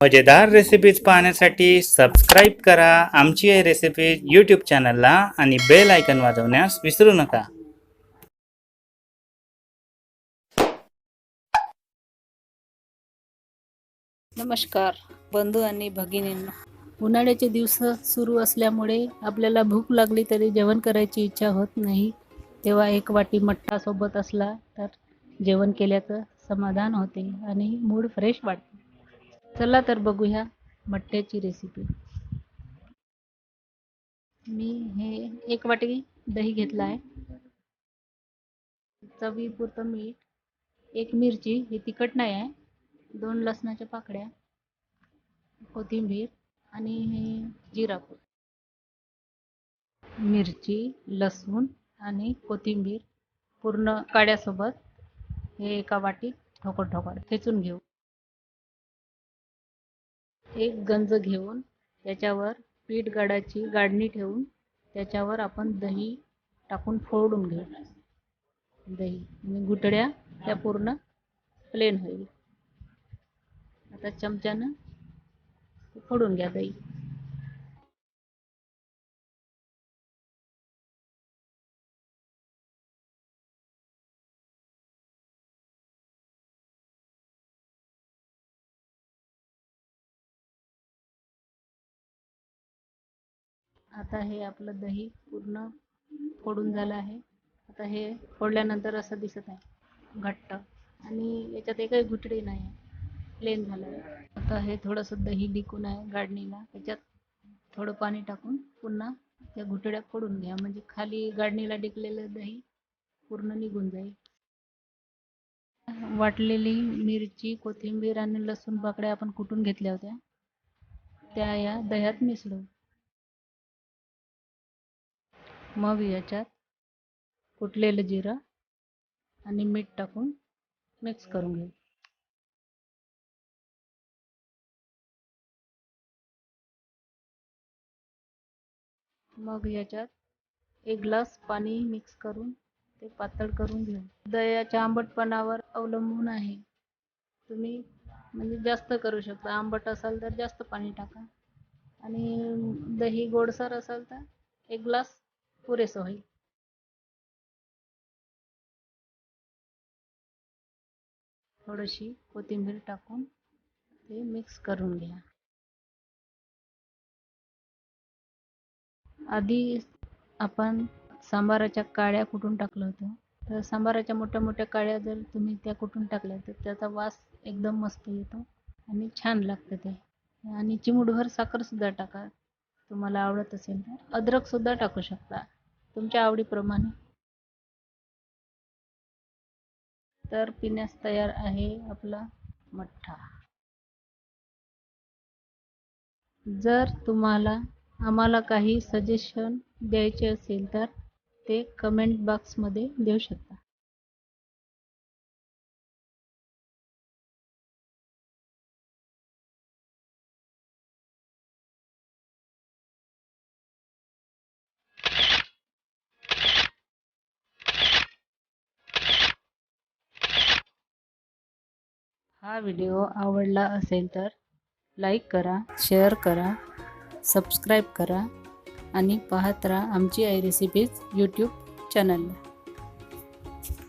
मजेदार रेसिपीज पाहण्यासाठी सबस्क्राईब करा आमची हे रेसिपीज यूट्यूब चॅनलला आणि बेल आयकन वाजवण्यास विसरू नका. नमस्कार बंधू आणि भगिनींना. उन्हाळ्याचे दिवस सुरू असल्यामुळे आपल्याला भूक लागली तरी जेवण करायची इच्छा होत नाही. तेव्हा एक वाटी मठ्ठा सोबत असला तर जेवण केल्याचं समाधान होते आणि मूड फ्रेश वाटते. चला तर बघूया मठ्ठ्याची रेसिपी मी हे एक वाटी दही घेतला आहे. चवीपुरतं मीठ एक मिरची ही तिखट नाही आहे. दोन लसणाच्या पाकळ्या कोथिंबीर आणि हे जिरापूड मिरची लसूण आणि कोथिंबीर पूर्ण काड्यासोबत हे एका वाटीत ठोकर ठोकर ठेचून घेऊ. एक गंज घेऊन त्याच्यावर पीठ गाडाची गाडणी ठेवून त्याच्यावर आपण दही टाकून फोडून घेऊ. दही आणि घुटड्या त्या पूर्ण प्लेन होईल. आता चमच्यानं फोडून घ्या दही. आता हे आपलं दही पूर्ण फोडून झालं आहे. आता हे फोडल्यानंतर असं दिसत आहे. घट्ट. आणि याच्यात एकही गुठळी नाही. आहे प्लेन झालं आहे. आता हे थोडंसं दही लिकून आहे गाडणीला त्याच्यात थोडं पाणी टाकून पुन्हा त्या घुटड्या फोडून घ्या. म्हणजे खाली गाडणीला डिकलेलं दही पूर्ण निघून जाईल. वाटलेली मिरची कोथिंबीर आणि लसूण पाकड्या आपण कुटून घेतल्या होत्या? त्या या दह्यात मिसळू मग याच्यात कुटलेलं जिरं आणि मीठ टाकून मिक्स करून घेऊ. मग याच्यात एक ग्लास पाणी मिक्स करून ते पातळ करून घेऊ. दह्याच्या आंबटपणावर अवलंबून आहे. तुम्ही म्हणजे जास्त करू शकता. आंबट असाल तर जास्त पाणी टाका. आणि दही गोडसर असाल तर एक ग्लास पुरेसं होईल थोडीशी कोथिंबीर टाकून ते मिक्स करून घ्या. आधी आपण सांबाराच्या काळ्या कुटून टाकलं होतं? तर सांबाराच्या मोठ्या मोठ्या काळ्या जर तुम्ही त्या कुटून टाकल्या तर त्याचा वास एकदम मस्त येतो आणि छान लागतं ते. आणि चिमूटभर साखरसुद्धा टाका. तुम्हाला आवडत असेल तर अद्रकसुद्धा टाकू शकता. तुमच्या आवडीप्रमाणे. तर पिण्यास तयार आहे आपला मठ्ठा. जर तुम्हाला आम्हाला काही सजेशन द्यायचे असेल तर ते कमेंट बॉक्समध्ये देऊ शकता. हा व्हिडिओ आवडला असेल तर लाईक करा शेअर करा सबस्क्राईब करा आणि पाहत राहा आमची आई रेसिपीज यूट्यूब चॅनलला